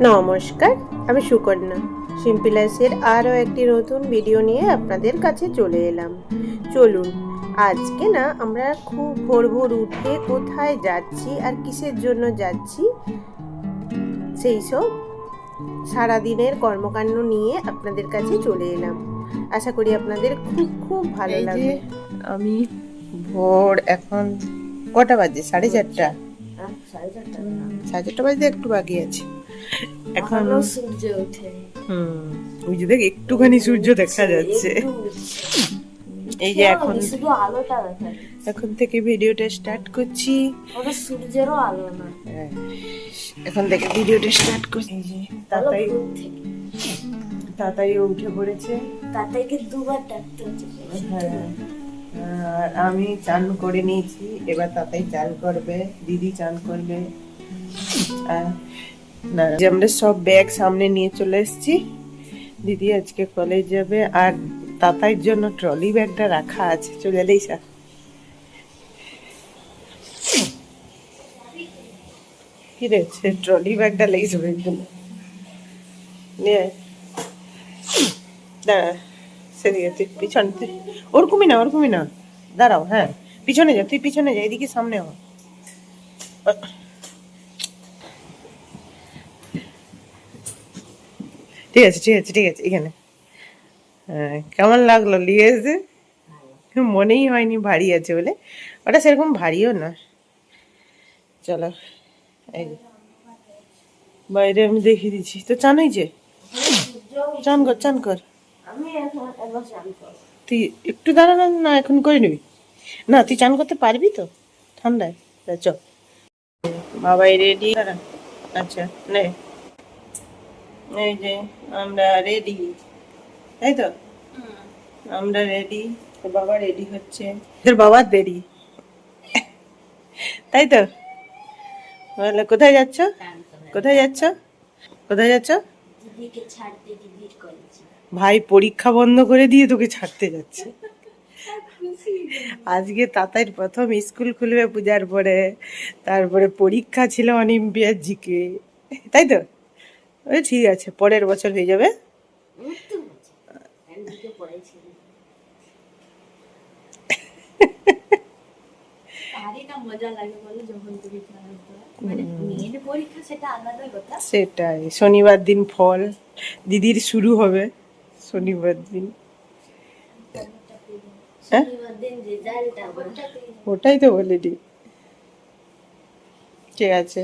নমস্কার আমি সুকন্যা। সিম্পিলাসের আরও একটি নতুন ভিডিও নিয়ে আপনাদের কাছে চলে এলাম। চলুন আজকে না আমরা খুব ভোর ভোর উঠে কোথায় যাচ্ছি আর কিসের জন্য যাচ্ছি সেই সব সারাদিনের কর্মকাণ্ড নিয়ে আপনাদের কাছে চলে এলাম। আশা করি আপনাদের খুব খুব ভালো লাগবে। আমি ভোর এখন কটা বাজে? সাড়ে চারটা। সাড়ে চারটা বাজতে একটু বাকি আছে। এখন সূর্য ওঠে। হুম ওই যে দেখ একটুখানি সূর্য দেখা যাচ্ছে। এই যে এখন শুধু আলোটা দেখা এখন থেকে ভিডিওটা স্টার্ট করছি। ওটা সূর্যেরও আলো না। হ্যাঁ, এখন থেকে ভিডিওটা স্টার্ট করছি। এই যে তাতাই তাতাই উঠে পড়েছে। তাতাইকে দুবার ডাকতে হচ্ছে। হ্যাঁ আমি চান করে নিয়েছি, এবার তাতাই চান করবে, দিদি চান করবে। আর না আমরা সব ব্যাগ সামনে নিয়ে চলে এসেছি। দিদি আজকে কলেজ যাবে, আর তাতাইয়ের জন্য ট্রলি ব্যাগটা রাখা আছে, চলে এলেই স্যার। কি রে, সে ট্রলি ব্যাগটা লেগে যাবে একদম নিয়ে। দাঁড়া। সেদিকে তুই পিছনে ওরকমই না ওরকমই না। দাঁড়াও হ্যাঁ পিছনে যা, তুই পিছনে যা, এদিকে সামনে হ ঠিক আছে ঠিক আছে ঠিক আছে, এখানে। হ্যাঁ কেমন লাগল নিয়ে এসে মনেই হয়নি, ভারী আছে বলে। ওটা সেরকম ভারীও না। চলো, এই বাইরে আমি দেখিয়ে দিচ্ছি। তো চান হয়েছে চান কর চান কর। তুই একটু দাঁড়া না এখন করে নিবি। না তুই চান করতে পারবি তো? ঠান্ডায়। চ। বাবাই রেডি আচ্ছা নে। এই যে আমরা রেডি তাই তো? আমরা রেডি তোর বাবা রেডি হচ্ছে। তোর বাবার দেরি। তাই তো? বলে কোথায় যাচ্ছ? কোথায় যাচ্ছ? কোথায় যাচ্ছ? দিদিকে ছাড়তে দিদির কলেজে ভাই পরীক্ষা বন্ধ করে দিয়ে তোকে ছাড়তে যাচ্ছে। আজকে তাতাইর প্রথম স্কুল খুলবে পূজার পরে। তারপরে পরীক্ষা ছিল অলিম্পিয়ার জিকে। তাই তো? ওই ঠিক আছে পরের বছর হয়ে যাবে। মানে সেটাই শনিবার দিন ফল দিদির শুরু হবে। শনিবার দিন। হ্যাঁ? ওটাই তো বলিনি ঠিক আছে?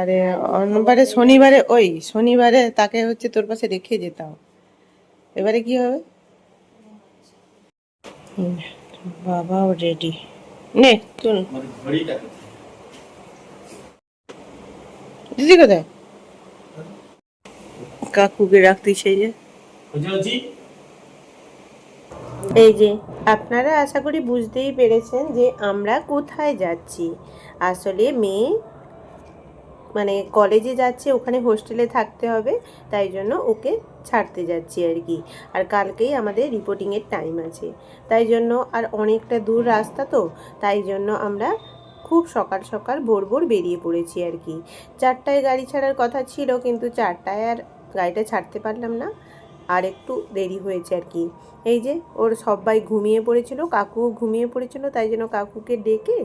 আরে অন্যবারে শনিবারে ওই শনিবারে তাকে হচ্ছে তোর পাশে রেখে যেতাম। এবারে কি হবে? হুম, বাবাও রেডি নে চল দিদি কোথায়? কাকুকে রাখতে সেই যে। এই যে আপনারা আশা করি বুঝতেই পেরেছেন যে আমরা কোথায় যাচ্ছি। আসলে মেয়ে মানে কলেজে যাচ্ছে ওখানে হোস্টেলে থাকতে হবে তাই জন্য ওকে ছাড়তে যাচ্ছি আর কি। আর কালকেই আমাদের রিপোর্টিংয়ের টাইম আছে। তাই জন্য আর অনেকটা দূর রাস্তা তো তাই জন্য আমরা খুব সকাল সকাল ভোর ভোর বেরিয়ে পড়েছি আর কি। চারটায় গাড়ি ছাড়ার কথা ছিল কিন্তু চারটায় আর গাড়িটা ছাড়তে পারলাম না, আর একটু দেরি হয়েছে আর কি। এই যে ওর সবাই ঘুমিয়ে পড়েছিল, কাকুও ঘুমিয়ে পড়েছিল, তাই জন্য কাকুকে ডেকে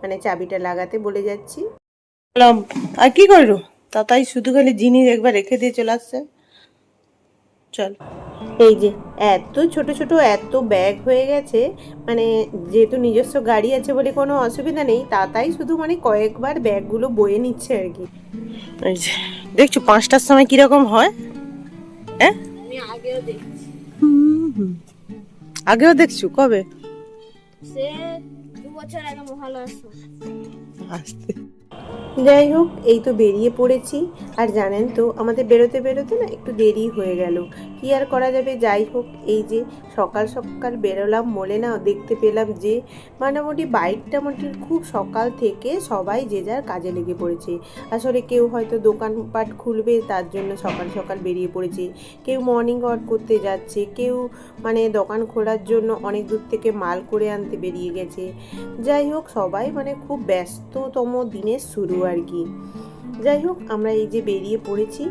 মানে চাবিটা লাগাতে বলে যাচ্ছি। আর কি করল? তা তাই শুধু খালি জিনিস একবার রেখে দিয়ে চলে আসছে। চল। এই যে এত ছোট ছোট এত ব্যাগ হয়ে গেছে মানে যেহেতু নিজস্ব গাড়ি আছে বলে কোনো অসুবিধা নেই তাতাই শুধু মানে কয়েকবার ব্যাগগুলো বয়ে নিচ্ছে আর কি। দেখছ পাঁচটার সময় কীরকম হয়? হ্যাঁ? আগেও দেখছ। কবে? সে দু বছর আগে মহালয়ার সময় আসতে। যাই হোক এই তো বেরিয়ে পড়েছি। আর জানেন তো, আমাদের বেরোতে বেরোতে না একটু দেরি হয়ে গেল। কি আর করা যাবে? যাই হোক এই যে সকাল সকাল বেরোলাম বলে না দেখতে পেলাম যে মোটামুটি বাইকটা মোটামুটি খুব সকাল থেকে সবাই যে যার কাজে লেগে পড়েছে। আসলে কেউ হয়তো দোকানপাট খুলবে, তার জন্য সকাল সকাল বেরিয়ে পড়েছে। কেউ মর্নিং ওয়াক করতে যাচ্ছে, কেউ মানে দোকান খোলার জন্য অনেক দূর থেকে মাল করে আনতে বেরিয়ে গেছে। যাই হোক সবাই মানে খুব ব্যস্ততম দিনের শুরু আর কি যাই হোক আমরা এই যে বেরিয়ে পড়েছি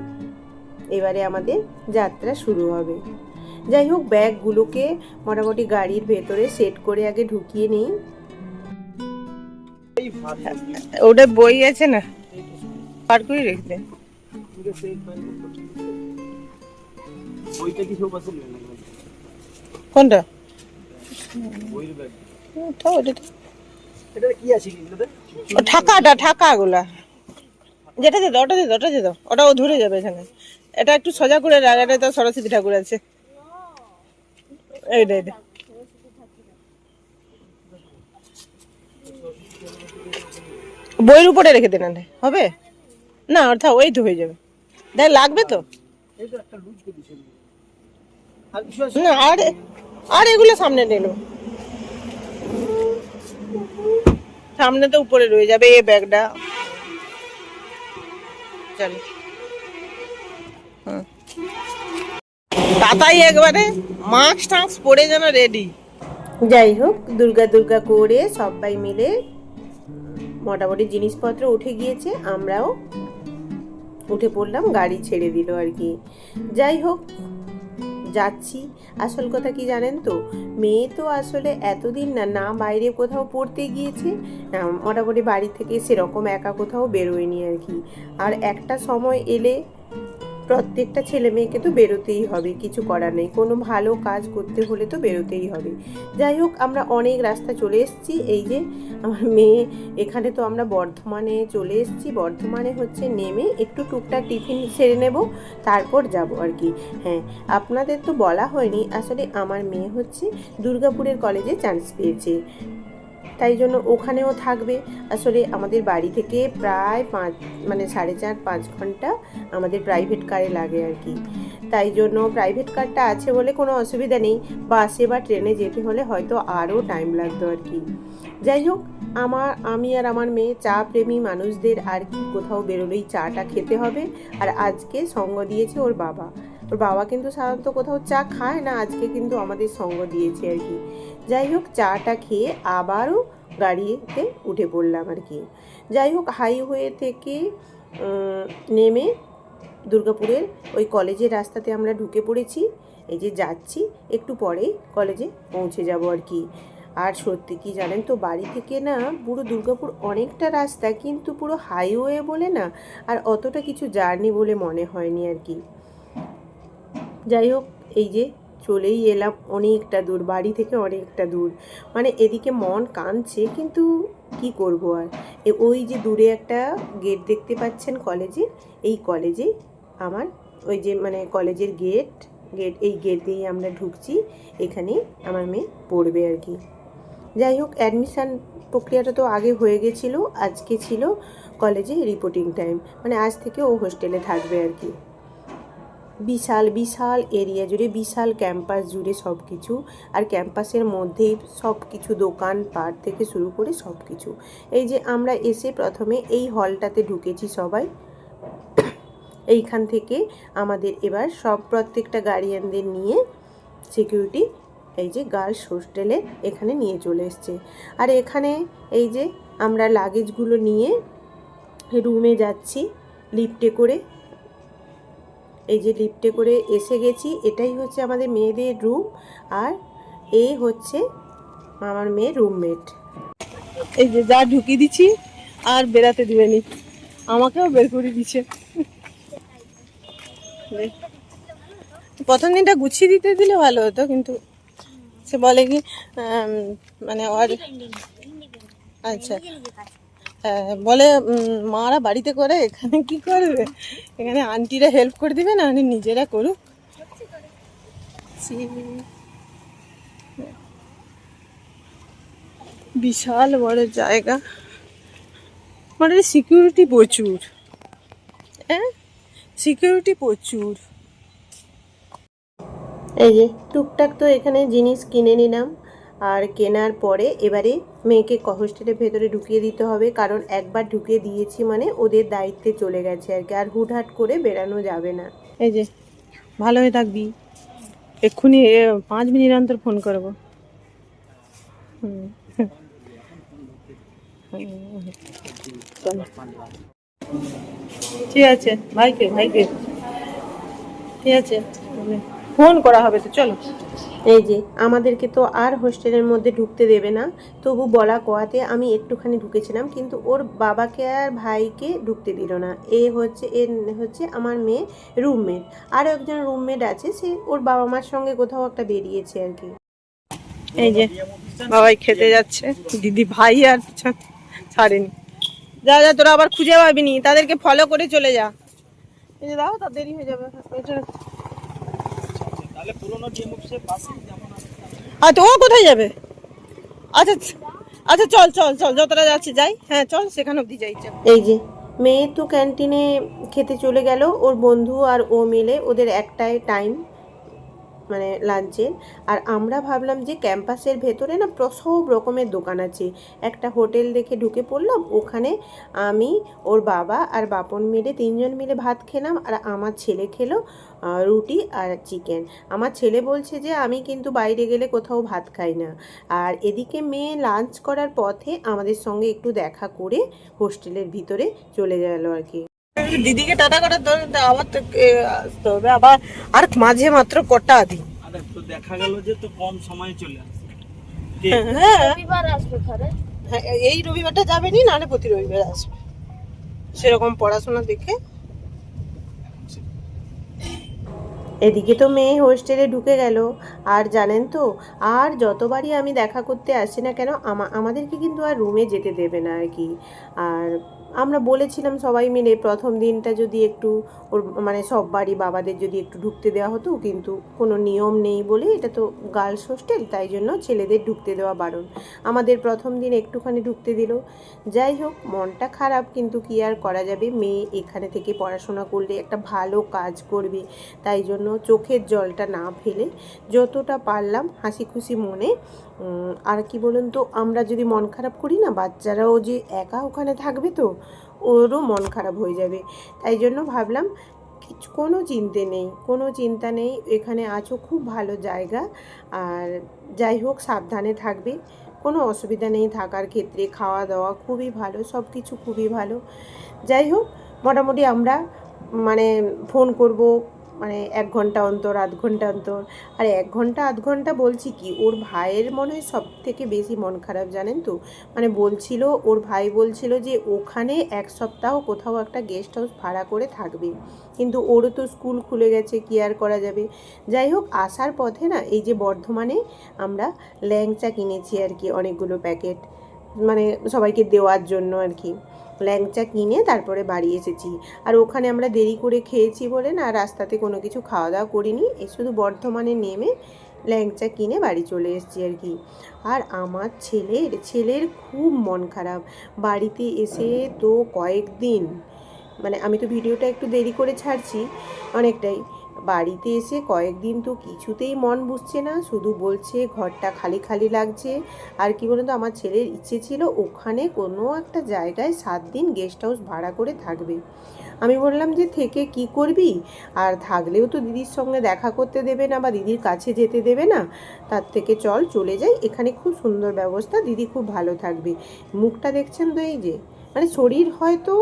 এবারে আমাদের যাত্রা শুরু হবে। যাই হোক ব্যাগগুলোকে মোটামুটি গাড়ির ভেতরে সেট করে আগে ঢুকিয়ে নিই। ওটা বই আছে না? পার করে রেখে ওইটা কি সব আছে না কোনটা ওটা এটা কি আছে ঠাকাগুলা। যেটা দিয়ে দাও ওটা দিয়ে দাও ওটা দিয়ে দাও। ওটা ও ধরে যাবে এখানে। এটা একটু সোজা করে রাখ এটা তো সরস্বতী ঠাকুর আছে। এইটা এইটা বইয়ের উপরে রেখে দেন হবে? না অর্থাৎ ওই তো হয়ে যাবে। দেখ লাগবে তো। না আর আর এগুলো সামনে নিলো। সামনে তো উপরে রয়ে যাবে এই ব্যাগটা। চলো। তাতাই একবারে মাস্ক টাস্ক পরে যেন রেডি যাই হোক, দুর্গা দুর্গা করে সবাই মিলে মোটামুটি জিনিসপত্র উঠে গিয়েছে, আমরাও উঠে পড়লাম, গাড়ি ছেড়ে দিল আর কি। যাই হোক যাচ্ছি। আসল কথা কি জানেন তো? মেয়ে তো আসলে এতদিন না না বাইরে কোথাও পড়তে গিয়েছে মোটামুটি বাড়ি থেকে সেরকম একা কোথাও বেরোয়নি আর কি। আর একটা সময় এলে প্রত্যেকটা ছেলে মেয়েকে তো বেরোতেই হবে, কিছু করার নেই। কোনো ভালো কাজ করতে হলে তো বেরোতেই হবে। যাই হোক, আমরা অনেক রাস্তা চলে এসেছি। এই যে, আমার মেয়ে, এখানে তো আমরা বর্ধমানে চলে এসেছি। বর্ধমানে হচ্ছে নেমে একটু টুকটাক টিফিন সেরে নেব, তারপর যাব আর কি। হ্যাঁ আপনাদের তো বলা হয়নি, আসলে আমার মেয়ে হচ্ছে দুর্গাপুরের কলেজে চান্স পেয়েছে। তাই জন্য ওখানেও থাকবে। আসলে আমাদের বাড়ি থেকে প্রায় পাঁচ মানে সাড়ে চার, পাঁচ ঘণ্টা আমাদের প্রাইভেট কারে লাগে আর কি। তাই জন্য প্রাইভেট কারটা আছে বলে কোনো অসুবিধা নেই। বাসে বা ট্রেনে যেতে হলে হয়তো আরও টাইম লাগতো আর কি। যাই হোক, আমার, আমি আর আমার মেয়ে চা প্রেমী মানুষদের আর কি কোথাও বেরোলেই চাটা খেতে হবে। আর আজকে সঙ্গ দিয়েছে ওর বাবা। ওর বাবা কিন্তু সাধারণত কোথাও চা খায় না, আজকে কিন্তু আমাদের সঙ্গ দিয়েছে আর কি। যাই হোক, চাটা খেয়ে আবারও গাড়িতে উঠে পড়লাম আর কি। যাই হোক, হাইওয়ে থেকে নেমে দুর্গাপুরের ওই কলেজের রাস্তাতে আমরা ঢুকে পড়েছি। এই যে যাচ্ছি, একটু পরেই কলেজে পৌঁছে যাব আর কি। আর সত্যি কি জানেন তো, বাড়ি থেকে না পুরো দুর্গাপুর অনেকটা রাস্তা, কিন্তু পুরো হাইওয়ে বলে না, আর অতটা কিছু জার্নি বলে মনে হয়নি আর কি। যাই হোক, এই যে চলেই এলাম অনেকটা দূর, বাড়ি থেকে অনেকটা দূর। মানে এদিকে মন কাঁদছে, কিন্তু কি করব আর? ওই যে দূরে একটা গেট দেখতে পাচ্ছেন কলেজে এই কলেজে আমার ওই যে মানে কলেজের গেট গেট এই গেট দিয়েই আমরা ঢুকছি, এখানে আমার মেয়ে পড়বে আর কি। যাই হোক অ্যাডমিশান প্রক্রিয়াটা তো আগে হয়ে গেছিল, আজকে ছিল কলেজে রিপোর্টিং টাইম মানে আজ থেকে ও হোস্টেলে থাকবে আর কি। বিশাল বিশাল এরিয়া জুড়ে, বিশাল ক্যাম্পাস জুড়ে সব কিছু আর ক্যাম্পাসের মধ্যেই সব কিছু দোকান পাট থেকে শুরু করে সব কিছু এই যে আমরা এসে প্রথমে এই হলটাতে ঢুকেছি সবাই। এইখান থেকে আমাদের এবার সব প্রত্যেকটা গার্ডিয়ানদের নিয়ে সিকিউরিটি, এই যে গার্লস হোস্টেলে এখানে নিয়ে চলে এসছে। আর এখানে এই যে আমরা লাগেজগুলো নিয়ে রুমে যাচ্ছি, লিফটে করে এই যে লিফটে করে এসে গেছি এটাই হচ্ছে আমাদের মেয়েদের রুম আর এই হচ্ছে আমার মেয়ের রুমমেট এই যে যা ঢুকিয়ে দিচ্ছি আর বেরাতে দিবেনি আমাকেও বের করে দিচ্ছে। দেখ। প্রথম দিনটা গুছিয়ে দিতে দিলে ভালো হতো কিন্তু সে বলে কি মানে ওর আচ্ছা। বলে মারা বাড়িতে করে, এখানে কি করবে? এখানে আন্টিরা হেল্প করে দিবে, না আমি নিজেরা করুক। বিশাল বড় জায়গা। মানে সিকিউরিটি প্রচুর। হ্যাঁ? সিকিউরিটি প্রচুর। এই যে, টুকটাক তো এখানে জিনিস কিনে নিলাম। আর কেনার পরে এবারে মেয়েকে হোস্টেলের ভেতরে ঢুকিয়ে দিতে হবে, কারণ একবার ঢুকিয়ে দিয়েছি মানে ওদের দায়িত্বে চলে গেছে আর কি, আর হুটহাট করে বেরানো যাবে না। এই যে, ভালো হয়ে থাকবি। এক্ষুনি পাঁচ মিনিট অন্তর ফোন করব। ঠিক আছে ভাইকে ভাইকে ঠিক আছে, ফোন করা হবে তো, চলো। এই যে, আমাদেরকে তো আর হোস্টেলের মধ্যে ঢুকতে দেবে না। তবু বলা কোয়াতে আমি একটুখানি ঢুকেছিলাম, কিন্তু ওর বাবাকে আর ভাইকে ঢুকতে দিল না। এ হচ্ছে এ হচ্ছে আমার মেয়ে রুমমেট। আরও একজন রুমমেট আছে, সে ওর বাবা মার সঙ্গে কোথাও একটা বেরিয়েছে আর কি। এই যে, বাবাই খেতে যাচ্ছে। দিদি ভাই আর ছাড়েনি। যা যা, তোরা আবার খুঁজে পাবি নি। তাদেরকে ফলো করে চলে যে। দাও, তা দেরি হয়ে যাবে। তো ও কোথায় যাবে? আচ্ছা আচ্ছা চল চল চল যতটা যাচ্ছে যাই। হ্যাঁ চল সেখানে অব্দি যাই এই যে মেয়ে তো ক্যান্টিনে খেতে চলে গেল ওর বন্ধু আর ও মিলে ওদের একটাই টাইম মানে লাঞ্চের আর আমরা ভাবলাম যে ক্যাম্পাসের ভেতরে না সব রকমের দোকান আছে। একটা হোটেল দেখে ঢুকে পড়লাম, ওখানে আমি, ওর বাবা আর বাপন মিলে তিনজন মিলে ভাত খেলাম আর আমার ছেলে খেলো রুটি আর চিকেন আমার ছেলে বলছে যে আমি কিন্তু বাইরে গেলে কোথাও ভাত খাই না। আর এদিকে মেয়ে লাঞ্চ করার পথে আমাদের সঙ্গে একটু দেখা করে হোস্টেলের ভিতরে চলে গেল আর কি। দিদিকে টাটা করার দরকার আবার তো আসতে হবে। আবার আর মাঝে মাত্র কটা দিন। তো দেখা গেল যে তো কম সময়ে চলে হ্যাঁ রবিবার আসবে ঘরে? হ্যাঁ, এই রবিবারটা যাবে নি নাহলে প্রতি রবিবার আসবে। সেরকম পড়াশোনা দেখে। এদিকে তো মেয়ে হোস্টেলে ঢুকে গেল। আর জানেন তো আর যতবারই আমি দেখা করতে আসি না কেন আমাদেরকে কিন্তু আর রুমে যেতে দেবে না আর কি। আর আমরা বলেছিলাম সবাই মিলে প্রথম দিনটা যদি একটু ওর মানে সব বাড়ি বাবাদের যদি একটু ঢুকতে দেওয়া হতো, কিন্তু কোনো নিয়ম নেই বলে এটা তো গার্লস হোস্টেল, তাই জন্য ছেলেদের ঢুকতে দেওয়া বারণ। আমাদের প্রথম দিন একটুখানি ঢুকতে দিল। যাই হোক, মনটা খারাপ, কিন্তু কি আর করা যাবে? মেয়ে এখানে থেকে পড়াশোনা করলে একটা ভালো কাজ করবে, তাই জন্য চোখের জলটা না ফেলে যতটা পারলাম হাসি খুশি মনে আর কি বলুন তো, আমরা যদি মন খারাপ করি না, বাচ্চারাও যে একা ওখানে থাকবে তো, ওরও মন খারাপ হয়ে যাবে। তাই জন্য ভাবলাম, কিছু কোনো চিন্তে নেই, কোনো চিন্তা নেই, এখানে আছো, খুব ভালো জায়গা। আর যাই হোক, সাবধানে থাকবে, কোনো অসুবিধা নেই, থাকার ক্ষেত্রে খাওয়া দাওয়া খুবই ভালো, সব কিছু খুবই ভালো। যাই হোক, মোটামুটি আমরা মানে ফোন করব মানে এক ঘণ্টা অন্তর, আধ ঘণ্টা অন্তর। আর এক ঘণ্টা, আধ ঘণ্টা বলছি কি, ওর ভাইয়ের মনে হয় সব থেকে বেশি মন খারাপ, জানেন তো? মানে বলছিল, ওর ভাই বলছিল যে ওখানে এক সপ্তাহ কোথাও একটা গেস্ট হাউস ভাড়া করে থাকবে। কিন্তু ওরও তো স্কুল খুলে গেছে, কি আর করা যাবে? যাই হোক, আসার পথে না, এই যে বর্ধমানে আমরা ল্যাংচা কিনেছি আর কি, অনেকগুলো প্যাকেট। মানে সবাইকে দেওয়ার জন্য আর কি। ল্যাংচা কিনে তারপরে বাড়ি এসেছি। আর ওখানে আমরা দেরি করে খেয়েছি বলে না, রাস্তাতে কোনো কিছু খাওয়া দাওয়া করিনি শুধু বর্ধমানে নেমে ল্যাংচা কিনে বাড়ি চলে এসেছি আর কি। আর আমার ছেলের ছেলের খুব মন খারাপ। বাড়িতে এসে তো কয়েকদিন মানে আমি তো ভিডিওটা একটু দেরি করে ছাড়ছি অনেকটাই। বাড়িতে এসে কয়েকদিন তো কিছুতেই মন বুঝছে না, শুধু বলছে ঘরটা খালি খালি লাগছে। আর কি তো আমার ছেলের ইচ্ছে ছিল ওখানে কোনো একটা জায়গায় সাত দিন গেস্ট হাউস ভাড়া করে থাকবে। আমি বললাম যে, থেকে কি করবি? আর থাকলেও তো দিদির সঙ্গে দেখা করতে দেবে না বা দিদির কাছে যেতে দেবে না। তার থেকে চল চলে যাই, এখানে খুব সুন্দর ব্যবস্থা, দিদি খুব ভালো থাকবে। মুখটা দেখছেন তো এই যে? মানে শরীর হয়তো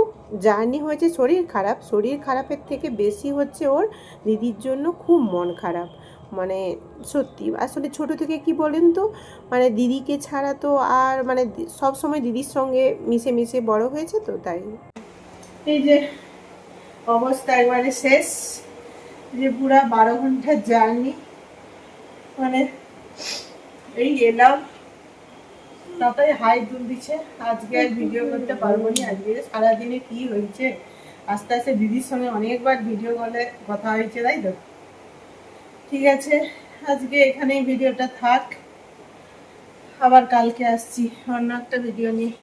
জার্নি হয়েছে, শরীর খারাপ, শরীর খারাপের থেকে বেশি হচ্ছে ওর দিদির জন্য খুব মন খারাপ। মানে সত্যি, আসলে ছোট থেকে কি বলেন তো মানে দিদিকে ছাড়া তো আর মানে সব সময় দিদির সঙ্গে মিশে মিশে বড় হয়েছে তো তাই। এই যে অবস্থা একবারে শেষ যে পুরা বারো ঘণ্টার জার্নি মানে এই এলাম। তাতেই হাই তুল দিচ্ছে আজকে আর ভিডিও করতে পারব না আজকে। সারাদিনে কি হয়েছে? আস্তে আস্তে দিদির সঙ্গে অনেকবার ভিডিও কলে কথা হয়েছে, তাই তো? ঠিক আছে, আজকে এখানেই ভিডিওটা থাক। আবার কালকে আসছি। অন্য একটা ভিডিও নিয়ে।